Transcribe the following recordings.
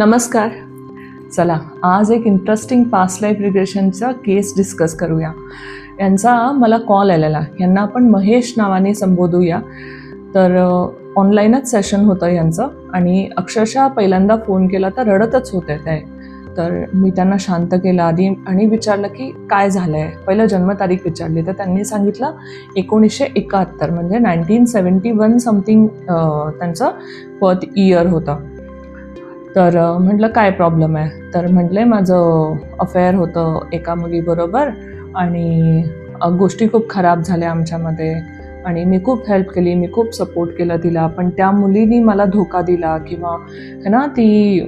नमस्कार. चला आज एक इंटरेस्टिंग पास्ट लाईफ रिग्रेशनचा केस डिस्कस करूया. यांचा मला कॉल आलेला. यांना आपण महेश नावाने संबोधूया. तर ऑनलाईनच सेशन होतं यांचं आणि अक्षरशः पहिल्यांदा फोन केला तर रडतच होते ते. तर मी त्यांना शांत केलं आधी आणि विचारलं की काय झालं आहे पहिलं जन्मतारीख विचारली. तर त्यांनी सांगितलं एकोणीसशे एकाहत्तर म्हणजे नाईन्टीन सेवन्टी वन समथिंग त्यांचं बर्थ इयर होतं. तर म्हटलं काय प्रॉब्लेम आहे? तर म्हटले माझं अफेअर होतं एका मुलीबरोबर आणि गोष्टी खूप खराब झाल्या आमच्यामध्ये आणि मी खूप हेल्प केली मी खूप सपोर्ट केलं तिला. पण त्या मुलीनी मला धोका दिला किंवा है ना ती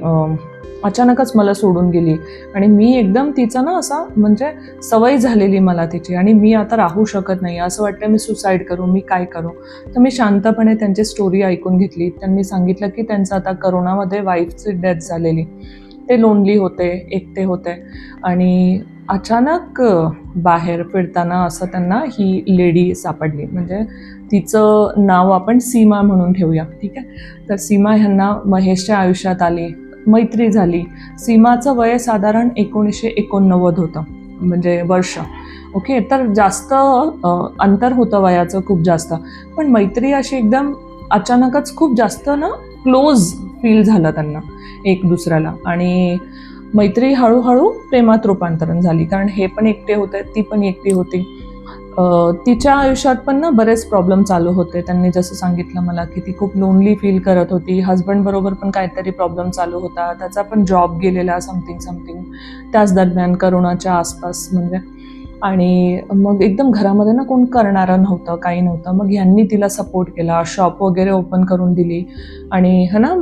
अचानकच मला सोडून गेली. आणि मी एकदम तिचा ना असा म्हणजे सवय झालेली मला तिची. आणि मी आता राहू शकत नाही. असं वाटतं मी सुसाईड करू मी काय करू? तर मी शांतपणे त्यांची स्टोरी ऐकून घेतली. त्यांनी सांगितलं की त्यांचं आता करोनामध्ये वाईफची डेथ झालेली. ते लोनली होते एकटे होते. आणि अचानक बाहेर फिरताना असं त्यांना ही लेडी सापडली. म्हणजे तिचं नाव आपण सीमा म्हणून ठेवूया. ठीक आहे? तर सीमा ह्यांना महेशच्या आयुष्यात आली. मैत्री झाली. सीमाचं वय साधारण एकोणीसशे एकोणनव्वद होतं. म्हणजे वर्ष. ओके? तर जास्त अंतर होतं वयाचं खूप जास्त. पण मैत्री अशी एकदम अचानकच खूप जास्त ना क्लोज फील झालं त्यांना एक दुसऱ्याला. आणि मैत्री हळूहळू प्रेमात रूपांतरण झाली. कारण हे पण एकटे होते ती पण एकटी होती. तिच्या आयुष्यात पण ना बरेच प्रॉब्लेम चालू होते. त्यांनी जसं सांगितलं मला की ती खूप लोनली फील करत होती. हस्बंड बरोबर पण काहीतरी प्रॉब्लेम चालू होता. त्याचा पण जॉब गेलेला समथिंग समथिंग त्याच दरम्यान करोनाच्या आसपास म्हणजे. आणि मग एकदम घरामध्ये ना कोण करणारं नव्हतं काही नव्हतं. मग यांनी तिला सपोर्ट केला. शॉप वगैरे ओपन करून दिली. आणि है ना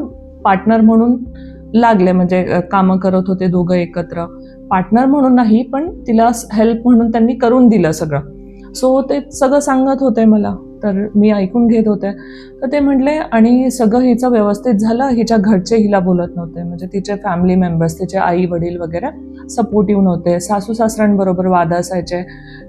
पार्टनर म्हणून लागले. म्हणजे कामं करत होते दोघं एकत्र. पार्टनर म्हणून नाही पण तिला हेल्प म्हणून त्यांनी करून दिलं सगळं. सो ते सगळं सांगत होते मला. तर मी ऐकून घेत होते. तर ते म्हटले आणि सगळं हिचं व्यवस्थित झालं हिच्या घरचे हिला बोलत नव्हते. म्हणजे तिचे फॅमिली मेंबर्स तिचे आई वडील वगैरे सपोर्टिव्ह नव्हते. सासू सासऱ्यांबरोबर वाद असायचे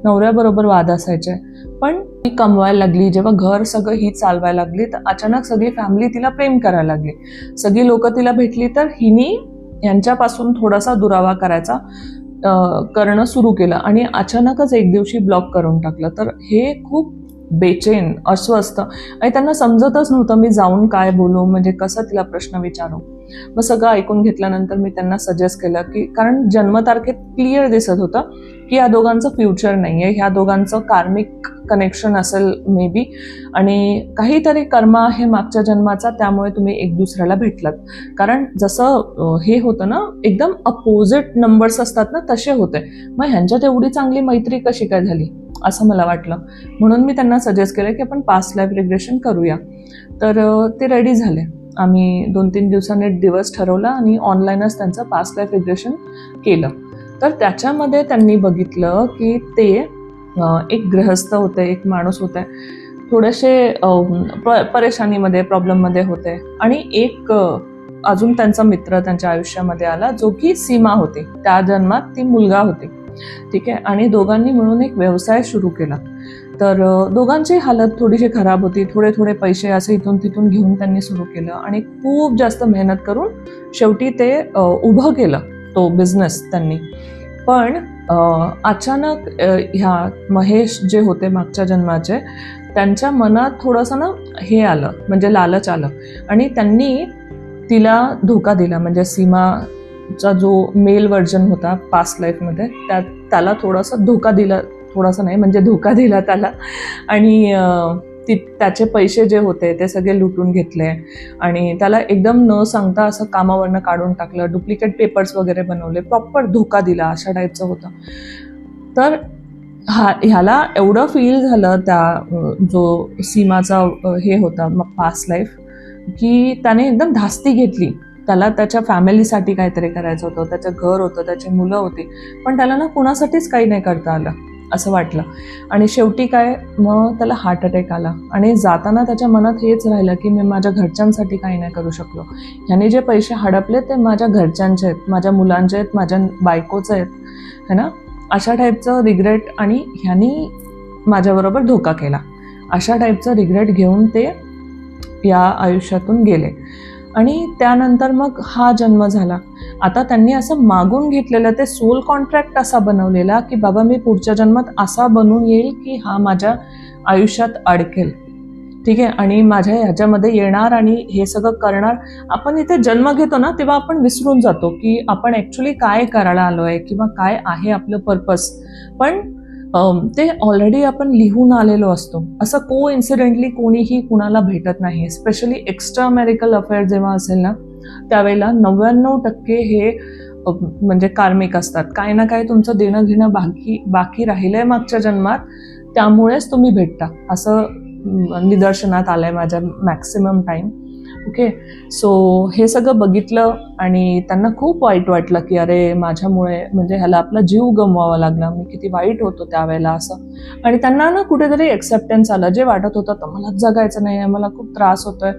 नवऱ्याबरोबर वाद असायचे. पण ती कमवायला लागली. जेव्हा घर सगळं ही चालवायला लागली तर अचानक सगळी फॅमिली तिला प्रेम करायला लागली. सगळी लोक तिला भेटली तर हिनी यांच्यापासून थोडासा दुरावा करायचा करणं सुरू केलं आणि अचानकच एक दिवशी ब्लॉक करून टाकलं. तर हे खूप बेचैन अस्वस्थ आणि त्यांना समजतच नव्हतं मी जाऊन काय बोलू म्हणजे कसं तिला प्रश्न विचारू. मग सगळं ऐकून घेतल्यानंतर मी त्यांना सजेस्ट केलं की कारण जन्मतारखेत क्लिअर दिसत होतं. की या दोघांचं फ्युचर नाही आहे ह्या दोघांचं कार्मिक कनेक्शन असेल मे बी आणि काहीतरी कर्म आहे मागच्या जन्माचा त्यामुळे तुम्ही एक दुसऱ्याला भेटलात. कारण जसं हे होतं ना एकदम अपोजिट नंबर्स असतात ना तसे होते. मग ह्यांच्यात एवढी चांगली मैत्री कशी काय झाली? असं मला वाटलं. म्हणून मी त्यांना सजेस्ट केलं की आपण पास्ट लाईफ रिग्रेशन करूया. तर ते रेडी झाले. आम्ही दोन तीन दिवसांनी दिवस ठरवला आणि ऑनलाईनच त्यांचं पास्ट लाईफ रिग्रेशन केलं. तर त्याच्यामध्ये त्यांनी बघितलं की ते एक गृहस्थ होते एक माणूस होते. थोडेसे प- परेशानीमध्ये प्रॉब्लेममध्ये होते. आणि एक अजून त्यांचा मित्र त्यांच्या आयुष्यामध्ये आला जो की सीमा होती. त्या जन्मात ती मुलगा होती. ठीक आहे? आणि दोघांनी मिळून एक व्यवसाय सुरू केला. तर दोघांची हालत थोडीशी खराब होती. थोडे थोडे पैसे असे इथून तिथून घेऊन त्यांनी सुरू केलं. आणि खूप जास्त मेहनत करून शेवटी ते उभं केलं. तो बिझनेस त्यांनी. पण अचानक ह्या महेश जे होते मागच्या जन्माचे त्यांच्या मनात थोडंसं ना हे आलं म्हणजे लालच आलं. आणि त्यांनी तिला धोका दिला म्हणजे सीमाचा जो मेल व्हर्जन होता पास्ट लाईफमध्ये त्या त्याला थोडासा धोका दिला थोडासा नाही म्हणजे धोका दिला त्याला. आणि ती त्याचे पैसे जे होते ते सगळे लुटून घेतले. आणि त्याला एकदम न सांगता असं कामावरनं काढून टाकलं डुप्लिकेट पेपर्स वगैरे बनवले प्रॉपर धोका दिला अशा टाईपचं होतं. तर हा ह्याला एवढं फील झालं त्या जो सीमाचा हे होता पास्ट लाईफ की त्याने एकदम धास्ती घेतली. त्याला त्याच्या फॅमिलीसाठी काहीतरी करायचं होतं त्याचं घर होतं त्याची मुलं होती. पण त्याला ना कुणासाठीच काही नाही करता आलं. असं वाटलं. आणि शेवटी काय मग त्याला हार्ट अटॅक आला. आणि जाताना त्याच्या मनात हेच राहिलं की मी माझ्या घरच्यांसाठी काही नाही करू शकलो. ह्याने जे पैसे हडपले ते माझ्या घरच्यांचे आहेत माझ्या मुलांचे आहेत माझ्या बायकोचे आहेत है ना? अशा टाईपचं रिग्रेट आणि ह्यानी माझ्याबरोबर धोका केला. अशा टाईपचं रिग्रेट घेऊन ते या आयुष्यातून गेले. आणि त्यानंतर मग हा जन्म झाला. आता त्यांनी असं मागून घेतलेलं ते सोल कॉन्ट्रॅक्ट असा बनवलेला की बाबा मी पुढच्या जन्मात असा बनून येईल की हा माझ्या आयुष्यात अडकेल. ठीक आहे? आणि माझ्या ह्याच्यामध्ये येणार आणि हे सगळं करणार. आपण इथे जन्म घेतो ना तेव्हा आपण विसरून जातो की आपण ॲक्च्युली काय करायला आलो आहे किंवा काय आहे आपलं पर्पज पण ते ऑलरेडी आपण लिहून आलेलो असतो. असं को इन्सिडेंटली कोणीही कुणाला भेटत नाही. स्पेशली एक्स्ट्रा मेरिकल अफेअर जेव्हा असेल ना त्यावेळेला नव्याण्णव टक्के हे म्हणजे कार्मिक असतात. काही ना काही तुमचं देणं घेणं बाकी बाकी आहे मागच्या जन्मात त्यामुळेच तुम्ही भेटता. असं निदर्शनात आलं आहे माझ्या मॅक्सिमम टाईम ओके सो हे सगळं बघितलं आणि त्यांना खूप वाईट वाटलं की अरे माझ्यामुळे म्हणजे ह्याला आपला जीव गमवावा लागला. मी किती वाईट होतो त्यावेळेला असं. आणि त्यांना ना कुठेतरी एक्सेप्टन्स आलं. जे वाटत होतं तर मला जगायचं नाही आहे मला खूप त्रास होतोय.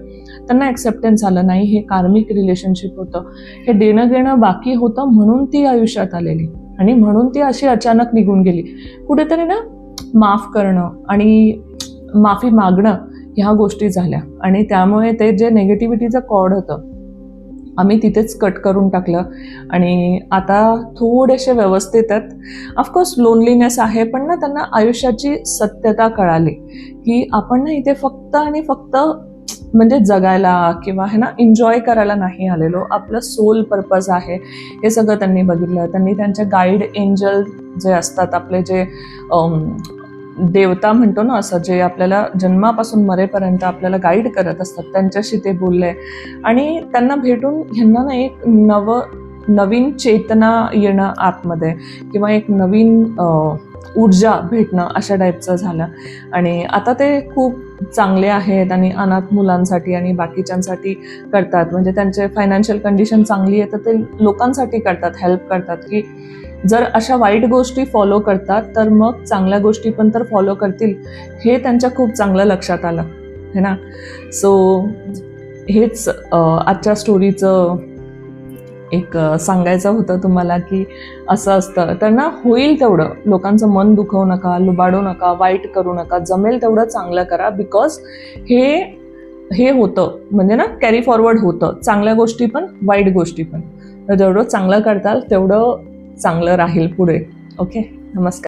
त्यांना एक्सेप्टन्स आलं नाही. हे कार्मिक रिलेशनशिप होतं. हे देणं घेणं बाकी होतं म्हणून ती आयुष्यात आलेली. आणि म्हणून ती अशी अचानक निघून गेली. कुठेतरी ना माफ करणं आणि माफी मागणं ह्या गोष्टी झाल्या. आणि त्यामुळे ते जे नेगेटिव्हिटीचं कॉड होतं आम्ही तिथेच कट करून टाकलं. आणि आता थोडेसे व्यवस्थित आहेत. ऑफकोर्स लोनलीनेस आहे पण ना त्यांना आयुष्याची सत्यता कळाली. की आपण ना इथे फक्त आणि फक्त म्हणजे जगायला किंवा हे ना एन्जॉय करायला नाही आलेलो. आपलं सोल पर्पज आहे. हे सगळं त्यांनी बघितलं. त्यांनी त्यांचे गाईड एंजल जे असतात आपले जे देवता म्हणतो ना असं जे आपल्याला जन्मापासून मरेपर्यंत आपल्याला गाईड करत असतात त्यांच्याशी ते बोलले. आणि त्यांना भेटून ह्यांना ना एक नव नवीन चेतना येणं आतमध्ये किंवा एक नवीन ऊर्जा भेटणं अशा टाईपचं झालं. आणि आता ते खूप चांगले आहेत आणि अनाथ मुलांसाठी आणि बाकीच्यांसाठी करतात. म्हणजे त्यांचे फायनान्शियल कंडिशन चांगली आहे तर ते लोकांसाठी करतात हेल्प करतात की जर अशा वाईट गोष्टी फॉलो करतात तर मग चांगल्या गोष्टी पण तर फॉलो करतील. हे त्यांच्या खूप चांगलं लक्षात आलं है ना? सो हेच आजच्या स्टोरीचं एक सांगायचं होतं तुम्हाला की असं असतं. तर ना होईल तेवढं. लोकांचं मन दुखवू नका लुबाडू नका वाईट करू नका. जमेल तेवढं चांगलं करा बिकॉज हे हे होतं. म्हणजे ना कॅरी फॉरवर्ड होतं. चांगल्या गोष्टी पण वाईट गोष्टी पण. तर जेवढं चांगलं करताल तेवढं चांगलं राहील पुढे. ओके नमस्कार.